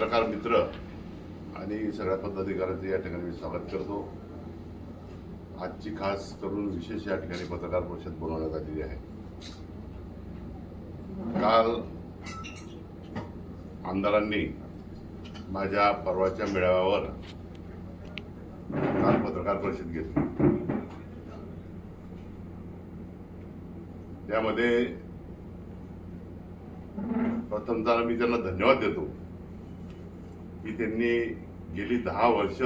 पत्रकार मित्र आणि सगळ्या पदाधिकाऱ्यांचं या ठिकाणी मी स्वागत करतो. आजची खास करून विशेष या ठिकाणी पत्रकार परिषद बोलवण्यात आलेली आहे. काल आमदारांनी माझ्या परवाच्या मेळाव्यावर काल पत्रकार परिषद घेतली. त्यामध्ये प्रथमतः मी त्यांना धन्यवाद देतो. की त्यांनी गेली दहा वर्ष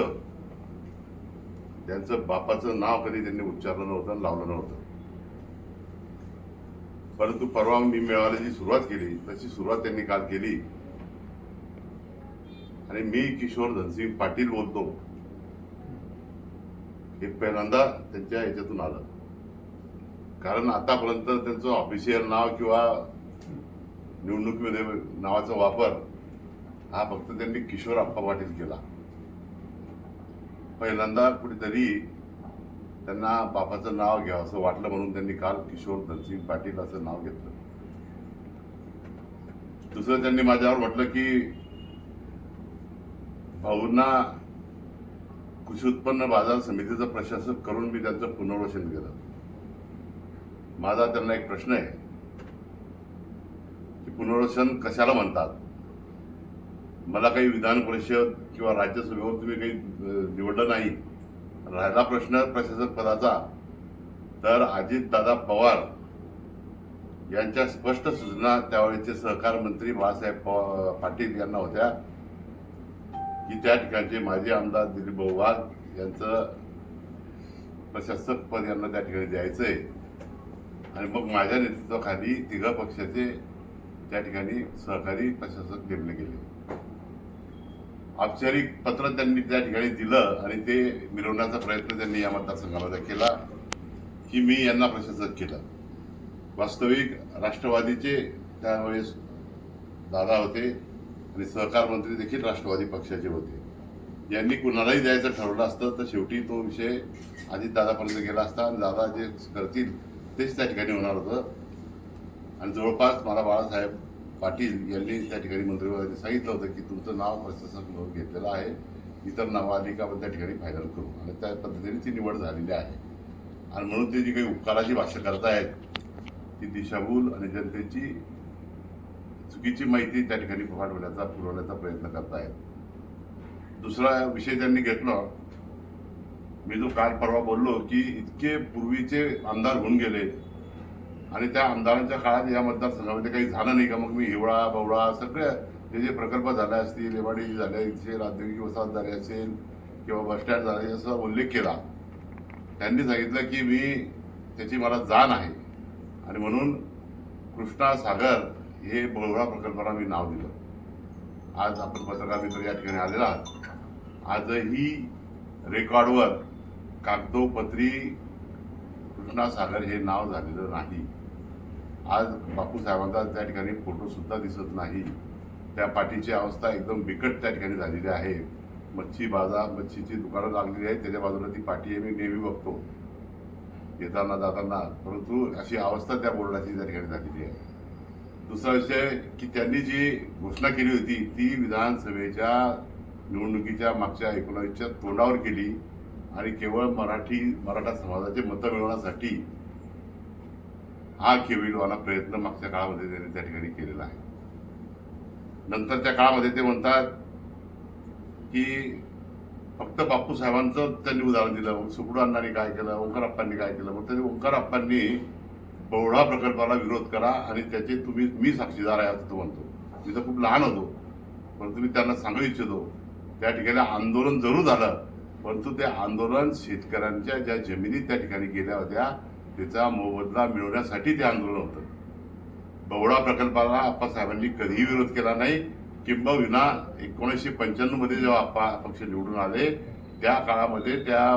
त्यांचं बापाचं नाव कधी त्यांनी उच्चारलं नव्हतं आणि लावलं नव्हतं. परंतु परवा मी मेळाव्याला जी सुरुवात केली तशी सुरुवात त्यांनी काल केली. आणि मी किशोर धनसिंग पाटील बोलतो. हे पहिल्यांदा त्यांच्या ह्याच्यातून आलं. कारण आतापर्यंत त्यांचं ऑफिशियल नाव किंवा निवडणुकीमध्ये नावाचा वापर हा फक्त त्यांनी किशोर आप्पा पाटील केला. पहिल्यांदा कुठेतरी त्यांना बापाचं नाव घ्यावं असं वाटलं म्हणून त्यांनी काल किशोर धनसिंग पाटील असं नाव घेतलं. दुसरं त्यांनी माझ्यावर म्हटलं की भाऊंना कृषी उत्पन्न बाजार समितीचं प्रशासक करून मी त्यांचं पुनर्वसन केलं. माझा त्यांना एक प्रश्न आहे की पुनर्वसन कशाला म्हणतात? मला काही विधान परिषद किंवा राज्यसभेवर तुम्ही काही निवडलं नाही राहिला प्रश्न प्रशासक पदाचा तर अजितदादा पवार यांच्या स्पष्ट सूचना त्यावेळेचे सहकार मंत्री बाळासाहेब पाटील यांना होत्या की त्या ठिकाणचे माजी आमदार दिलीप भाऊ वाघ यांचं प्रशासक पद यांना त्या ठिकाणी द्यायचंय. आणि मग माझ्या नेतृत्वाखाली तिघ पक्षाचे त्या ठिकाणी सहकारी प्रशासक नेमले गेले. औपचारिक पत्र त्यांनी त्या ठिकाणी दिलं आणि ते मिळवण्याचा प्रयत्न त्यांनी या मतदारसंघामध्ये केला की मी यांना प्रशासक केलं. वास्तविक राष्ट्रवादीचे त्यावेळेस दादा होते आणि सहकार मंत्री देखील राष्ट्रवादी पक्षाचे होते. यांनी कुणालाही द्यायचं ठरवलं असतं तर शेवटी तो विषय आधी दादापर्यंत गेला असता आणि दादा जे करतील तेच त्या ठिकाणी होणार होतं. आणि जवळपास मला बाळासाहेब पाटील यांनी त्या ठिकाणी मंत्रिमंडळाने सांगितलं होतं की तुमचं नाव प्रशासन म्हणून घेतलेलं आहे. इतर नावं पण त्या ठिकाणी फायनल करू आणि त्या पद्धतीने ती निवड झालेली आहे. आणि म्हणून ते जी काही उपकाराची भाषा करतायत ती दिशाभूल आणि जनतेची चुकीची माहिती त्या ठिकाणी पाठवण्याचा पुरवण्याचा प्रयत्न करतायत. दुसरा विषय त्यांनी घेतला. मी जो काल परवा बोललो की इतके पूर्वीचे आमदार होऊन गेले आणि त्या आमदारांच्या काळात या मतदारसंघामध्ये काही झालं नाही का? मग मी हिवळा बवळा सगळ्या जे जे प्रकल्प झाले असतील एवाडी झाले असेल औद्योगिक वसाहत झाले असेल किंवा बसस्टँड झाले असा उल्लेख केला. त्यांनी सांगितलं की मी त्याची मला जाण आहे. आणि म्हणून कृष्णा सागर हे बळवळा प्रकल्पाला मी नाव दिलं. आज आपण पत्रकार मित्र या ठिकाणी आलेला आहात. आजही रेकॉर्डवर कागदोपत्री कृष्णा सागर हे नाव झालेलं नाही. आज बापूसाहेबांचा त्या ठिकाणी फोटोसुद्धा दिसत नाही. त्या पाठीची अवस्था एकदम बिकट त्या ठिकाणी झालेली आहे. मच्छी बाजार मच्छीची दुकानं लागलेली आहेत. त्याच्या बाजूला ती पाठी आहे मी नेहमी बघतो. येताना जाताना. परंतु अशी अवस्था त्या बोर्डाची त्या ठिकाणी झालेली आहे. दुसरा विषय की त्यांनी जी घोषणा केली होती ती विधानसभेच्या निवडणुकीच्या मागच्या एकोणावीसच्या तोंडावर केली. आणि केवळ मराठी मराठा समाजाचे मतं मिळवण्यासाठी हा केविलवाला प्रयत्न मागच्या काळामध्ये त्यांनी त्या ठिकाणी केलेला आहे. नंतर त्या काळामध्ये ते म्हणतात की फक्त बापू साहेबांचं त्यांनी उदाहरण दिलं मग सुकडू काय केलं ओंकारप्पांनी काय केलं मग त्यांनी ओंकारप्पांनी बवळा प्रकल्पाला विरोध करा आणि त्याचे तुम्ही मी साक्षीदार आहे असं तो म्हणतो. मी तर खूप लहान होतो परंतु मी त्यांना सांगू इच्छितो. त्या ठिकाणी आंदोलन जरूर झालं परंतु ते आंदोलन शेतकऱ्यांच्या ज्या जमिनी त्या ठिकाणी गेल्या होत्या त्याचा मोबदला मिळवण्यासाठी ते आंदोलन होतं. बवडा प्रकल्पाला आप्पासाहेबांनी कधीही विरोध केला नाही. किंबहुना एकोणीसशे पंच्याण्णवमध्ये जेव्हा आप्पा पक्ष निवडून आले त्या काळामध्ये त्या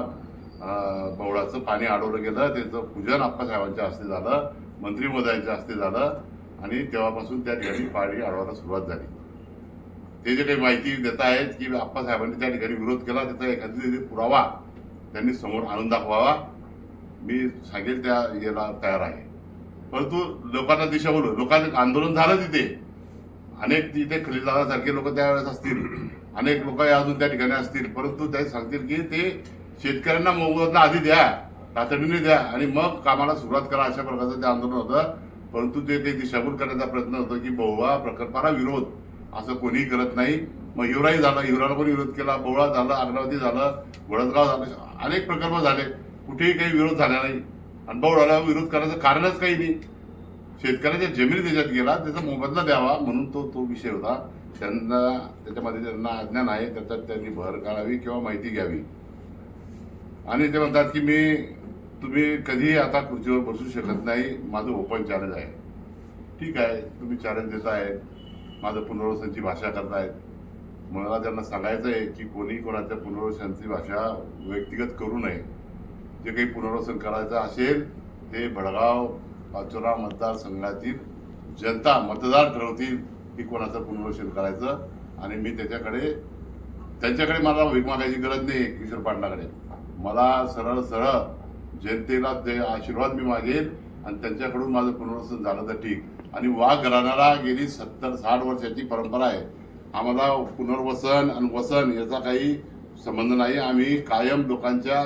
बवळाचं पाणी अडवलं गेलं त्याचं पूजन आप्पासाहेबांच्या हस्ते झालं मंत्री महोदयांच्या हस्ते झालं आणि तेव्हापासून त्या ठिकाणी पाणी अडवायला सुरुवात झाली. ते जे काही माहिती देत आहेत की आप्पासाहेबांनी त्या ठिकाणी विरोध केला त्याचा एखादी पुरावा त्यांनी समोर आणून दाखवावा. मी सांगेल त्या याला तयार आहे. परंतु लोकांना दिशा बोलू. लोकांचं आंदोलन झालं तिथे. अनेक तिथे खलीलदारासारखे लोक त्यावेळेस असतील. अनेक लोक अजून त्या ठिकाणी असतील. परंतु ते सांगतील की ते शेतकऱ्यांना मोबदला आधी द्या तातडीने द्या आणि मग कामाला सुरुवात करा अशा प्रकारचं ते आंदोलन होतं. परंतु ते ते दिशाभूल करण्याचा प्रयत्न होतो की बहुवा प्रकल्पाला विरोध. असं कोणीही करत नाही. मग हिवराही झालं. हिवराला पण विरोध केला. बोळा झालं. अग्रावती झालं. वडदगाव झालं. अनेक प्रकल्प झाले. कुठेही काही विरोध झाला नाही. आणि राहिला विरोध करायचं कारणच काही नाही. शेतकऱ्याच्या जमिनी त्याच्यात गेला त्याचा मोबदला द्यावा म्हणून तो तो विषय होता. त्यांना त्याच्यामध्ये त्यांना अज्ञान आहे त्याच्यात त्यांनी भर काढावी किंवा माहिती घ्यावी. आणि ते म्हणतात की मी तुम्ही कधीही आता खुर्चीवर बसू शकत नाही. माझं ओपन चॅलेंज आहे. ठीक आहे तुम्ही चॅलेंज देत आहेत माझं पुनर्वसनची भाषा करतायत. मला त्यांना सांगायचं आहे की कोणी कोणाच्या पुनर्वसनाची भाषा व्यक्तिगत करू नये. जे काही पुनर्वसन करायचं असेल ते भडगाव पाचोरा मतदारसंघातील जनता मतदार ठरवतील की कोणाचं पुनर्वसन करायचं. आणि मी त्याच्याकडे त्यांच्याकडे मला भीक मागायची गरज नाही किशोर पाटलाकडे. मला सरळ सरळ जनतेला ते आशीर्वाद मी मागेल आणि त्यांच्याकडून माझं पुनर्वसन झालं तर ठीक. आणि वाघ घराण्याला गेली सत्तर साठ वर्षाची परंपरा आहे. आम्हाला पुनर्वसन आणि वसन याचा काही संबंध नाही. आम्ही कायम लोकांच्या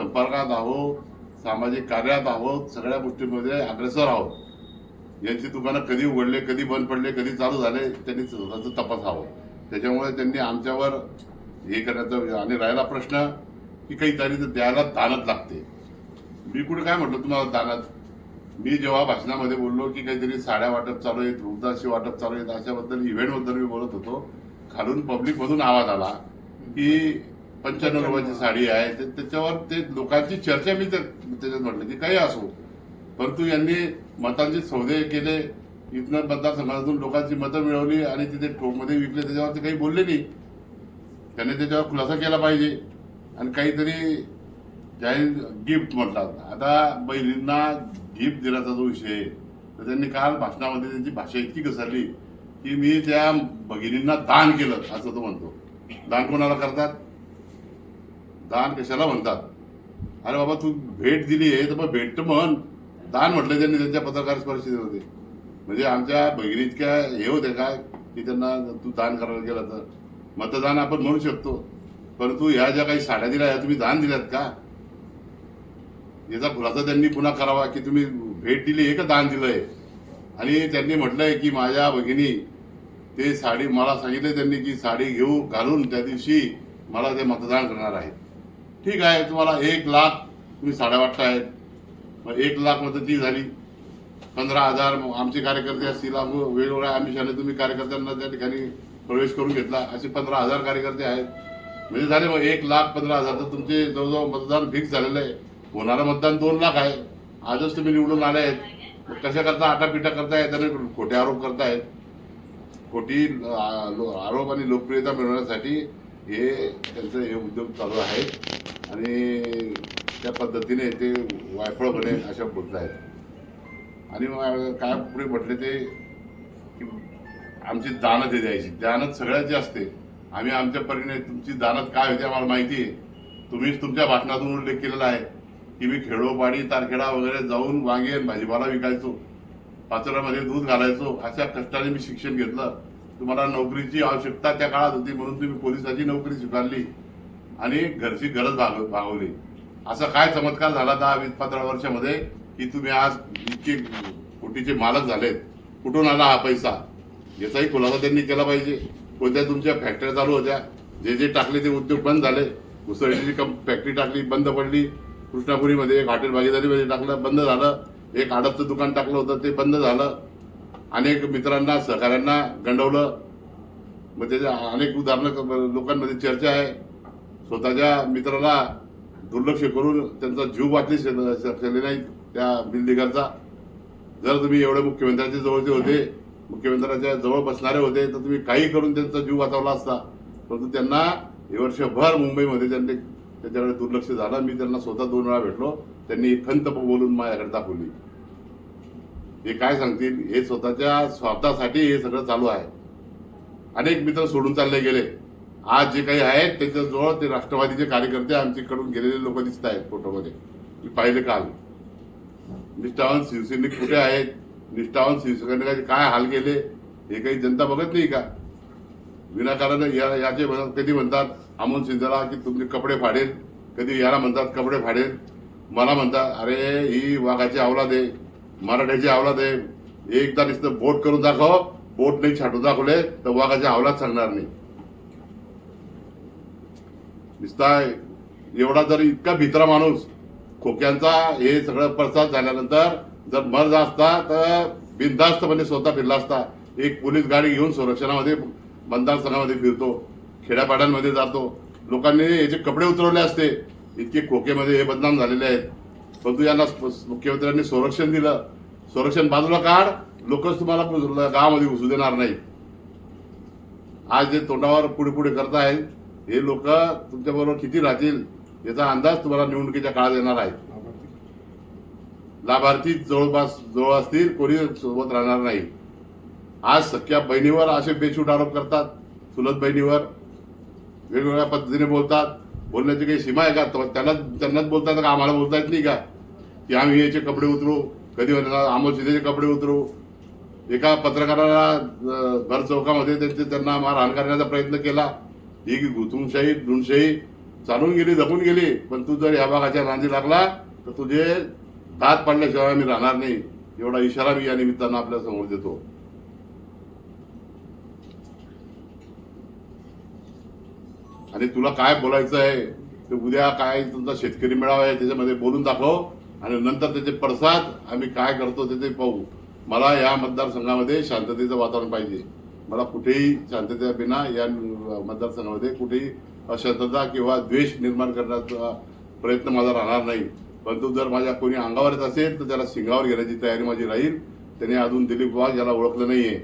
संपर्कात आहोत सामाजिक कार्यात आहोत सगळ्या गोष्टींमध्ये अग्रेसर आहोत. यांची दुकानं कधी उघडले कधी बंद पडले कधी चालू झाले त्यांनी स्वतःचं तपासावं. त्याच्यामुळे त्यांनी आमच्यावर हे करण्याचा आणि राहिला प्रश्न की काही तरी तर द्यायला दानत लागते. मी कुठे काय म्हटलं तुम्हाला दानत मी जेव्हा भाषणामध्ये बोललो की काहीतरी साड्या वाटप चालू आहेत वृद्धाशी वाटप चालू आहेत अशाबद्दल इव्हेंटबद्दल मी बोलत होतो. खालून पब्लिकमधून आवाज आला की पंच्याण्णव रुपयाची साडी आहे ते- त्याच्यावर ते लोकांची चर्चा मी त्याच्यात म्हटलं की काही असो. परंतु यांनी मतांचे सौदे केले. इथनं मतदारसंघातून लोकांची मतं मिळवली आणि तिथे ठोकमध्ये विकले त्याच्यावर ते काही बोलले नाही. त्यांनी त्याच्यावर खुलासा केला पाहिजे. आणि काहीतरी जाहीर गिफ्ट म्हणतात. आता बहिणींना गिफ्ट दिल्याचा जो विषय आहे, तर त्यांनी काल भाषणामध्ये त्यांची भाषा इतकी घसरली की मी त्या भगिनींना दान केलं असं तो म्हणतो. दान कोणाला करतात? दान कशाला म्हणतात? अरे बाबा तू भेट दिली आहे तर मग भेट म्हण. दान म्हटलं त्यांनी त्यांच्या पत्रकार परिषदेमध्ये. म्हणजे आमच्या बहिणी इतक्या हे होते का की त्यांना तू दान करायला गेला तर? मतदान आपण म्हणू शकतो. परंतु ह्या ज्या काही साड्या दिल्या ह्या तुम्ही दान दिल्यात का? याचा खुलासा त्यांनी पुन्हा करावा की तुम्ही भेट दिली हे का दान दिलंय. आणि त्यांनी म्हटलंय की माझ्या भगिनी ते साडी मला सांगितले त्यांनी की साडी घेऊ घालून त्या दिवशी मला ते मतदान करणार आहेत. ठीक आहे तुम्हाला एक लाख तुम्ही साड्या आहेत. मग एक लाख मतं ती झाली. पंधरा हजार आमचे कार्यकर्ते असतील वेगवेगळ्या आमिषाने तुम्ही कार्यकर्त्यांना त्या ठिकाणी प्रवेश करून घेतला. असे पंधरा हजार कार्यकर्ते आहेत. म्हणजे झाले मग एक लाख पंधरा हजार. तर तुमचे जवळजवळ मतदान फिक्स झालेलं आहे. होणारं मतदान दोन लाख आहे. आजच तुम्ही निवडून आले आहेत. मग कशा करता? आटापिटा करतायत आणि खोटे आरोप करतायत. खोटी लो- आरोप आणि लोकप्रियता मिळवण्यासाठी हे त्यांचं हे उद्योग चालू आहेत आणि त्या पद्धतीने ते वायफळपणे अशा बोलत आहेत. आणि मग काय पुढे म्हटले ते की आमची दानत ते द्यायची. दानत सगळ्याची असते आम्ही आमच्या परीने तुमची दानत काय होते आम्हाला माहिती आहे. तुम्हीच तुमच्या भाषणातून उल्लेख केलेला आहे की मी खेडोपाडी तारखेडा वगैरे जाऊन वांगे भाजीपाला विकायचो. पाचोऱ्यामध्ये दूध घालायचो. अशा कष्टाने मी शिक्षण घेतलं. तुम्हाला नोकरीची आवश्यकता त्या काळात होती म्हणून तुम्ही पोलिसाची नोकरी स्वीकारली आणि घरची गरज भाग भागवली. असा काय चमत्कार झाला दहा वीस पंधरा वर्षामध्ये की तुम्ही आज इतके कोटीचे मालक झालेत? कुठून आला हा पैसा? याचाही खुलासा त्यांनी केला पाहिजे. कोणत्या तुमच्या फॅक्टऱ्या चालू होत्या? जे जे टाकले ते उद्योग बंद झाले. उसळीची कंप फॅक्टरी टाकली बंद पडली. कृष्णापुरीमध्ये एक हॉटेल भागीदारीमध्ये टाकलं बंद झालं. एक आडतचं दुकान टाकलं होतं ते बंद झालं. अनेक मित्रांना सहकाऱ्यांना गंडवलं. म्हणजे मग त्याच्या अनेक उदाहरणं लोकांमध्ये चर्चा आहे. स्वतःच्या मित्राला दुर्लक्ष करून त्यांचा जीव वाचली शकले नाही त्या बिल्डिंगाचा जर तुम्ही एवढे मुख्यमंत्र्यांच्या जवळचे होते मुख्यमंत्र्यांच्या जवळ बसणारे होते तर तुम्ही काही करून त्यांचा जीव वाचवला असता. परंतु त्यांना हे वर्षभर मुंबईमध्ये त्यांनी त्याच्याकडे दुर्लक्ष झालं. मी त्यांना स्वतः दोन वेळा भेटलो. त्यांनी खंत बोलून माझ्याकडे दाखवली. हे काय सांगतील? हे स्वतःच्या स्वार्थासाठी हे सगळं चालू आहे. अनेक मित्र सोडून चालले गेले. आज जे काही आहेत त्याच्याजवळ ते राष्ट्रवादीचे कार्यकर्ते आमच्याकडून गेलेले लोक दिसत आहेत फोटोमध्ये. मी पाहिले काल. निष्ठावान शिवसैनिक कुठे आहेत? निष्ठावान शिवसैनिकाचे काय हाल केले? हे काही जनता बघत नाही का? विनाकारण या याचे कधी म्हणतात अमोल सिंधला की तुमचे कपडे फाडेल. कधी याला म्हणतात कपडे फाडेल. मला म्हणतात अरे ही वाघाची आवलाद. आहे मराठ्याची आवलाद आहे. एकदा नुसतं बोट करून दाखव. बोट नाही छाटून दाखवले तर वाघाची आवलाद सांगणार नाही. दिसता एवढा जर इतका भित्रा माणूस खोक्यांचा हे सगळं प्रसाद झाल्यानंतर जर मर्द असता तर बिनधास्तपणे स्वतः फिरला असता. एक पोलीस गाडी घेऊन संरक्षणामध्ये मतदारसंघामध्ये फिरतो. खेड्यापाड्यांमध्ये जातो. लोकांनी याचे कपडे उतरवले असते. इतके खोकेमध्ये हे बदनाम झालेले आहेत. परंतु यांना मुख्यमंत्र्यांनी संरक्षण दिलं. संरक्षण बाजूला काढ. लोकच तुम्हाला गावामध्ये घुसू देणार नाही आज जे तोंडावर पुढे पुढे करत आहेत हे लोक तुमच्या बरोबर किती राहतील याचा अंदाज तुम्हाला निवडणुकीच्या काळात येणार आहे. लाभार्थी जवळपास जवळ असतील कोणी सोबत राहणार नाही. आज सख्या बहिणीवर असे बेछूट आरोप करतात सुलत बहिणीवर. वेगवेगळ्या पद्धतीने बोलतात. बोलण्याची काही सीमा आहे का? त्यांना त्यांनाच बोलता का? आम्हाला बोलता येत नाही का? की आम्ही याचे कपडे उतरू. कधी म्हणतात अमोल शिंदेचे कपडे उतरू. एका पत्रकाराला भर चौकामध्ये त्यांचे त्यांना मारहाण करण्याचा प्रयत्न केला. ही गुतुमशाही धुणशाही चालून गेली जपून गेली. पण तू जर या भागाच्या नांदी लागला तर तुझे दात पडल्याशिवाय मी राहणार नाही. एवढा इशारा मी या निमित्तानं आपल्यासमोर देतो. आणि तुला काय बोलायचं आहे? ते उद्या काय तुमचा शेतकरी मेळावा आहे त्याच्यामध्ये बोलून दाखव. आणि नंतर त्याचे पडसाद आम्ही काय करतो ते ते पाहू. मला या मतदारसंघामध्ये शांततेचं वातावरण पाहिजे. मला कुठेही शांततेच्या बिना या मतदारसंघामध्ये कुठेही अशांतता किंवा द्वेष निर्माण करण्याचा प्रयत्न माझा राहणार नाही. परंतु जर माझ्या कोणी अंगावर येत असेल तर त्याला सिंगावर घेण्याची तयारी माझी राहील. त्याने अजून दिलीप वाघ याला ओळखलं नाहीये.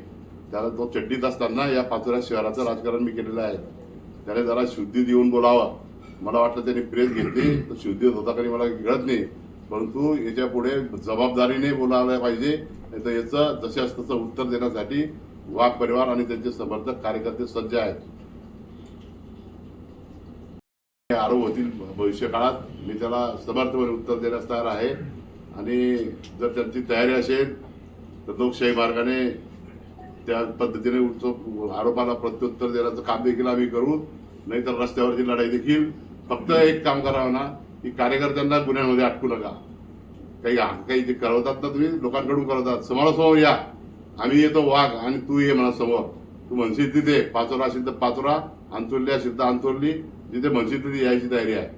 त्याला तो चड्डीत असताना या पाचोऱ्या शहराचं राजकारण मी केलेलं आहे. त्याने जरा शुद्धी देऊन बोलावं. मला वाटलं त्याने प्रेस घेतली तर शुद्धीत होता कधी मला कळत नाही. परंतु याच्यापुढे जबाबदारीने बोलायला पाहिजे नाही तर याचं जशाच तसं उत्तर देण्यासाठी वाघ परिवार आणि त्यांचे समर्थक कार्यकर्ते सज्ज आहेत. आरोप होतील भविष्यकाळात. मी त्याला समर्थपणे उत्तर देण्यास तयार आहे. आणि जर त्यांची तयारी असेल तर लोकशाही मार्गाने त्या पद्धतीने उत्सव आरोपाला प्रत्युत्तर देण्याचं काम देखील आम्ही करू. नाहीतर रस्त्यावरची लढाई देखील. फक्त एक काम करावं ना की कार्यकर्त्यांना गुन्ह्यांमध्ये अटकू नका. काही काही जे करवतात ना तुम्ही लोकांकडून करवतात. समोरासमोर या. आम्ही येतो वाघ आणि तू ये म्हणा समोर. तू म्हणशील तिथे पाचोरा असेल तर पाचोरा अंतोरली असेल तर अंतोरली जिथे म्हणशील तिथे यायची तयारी आहे.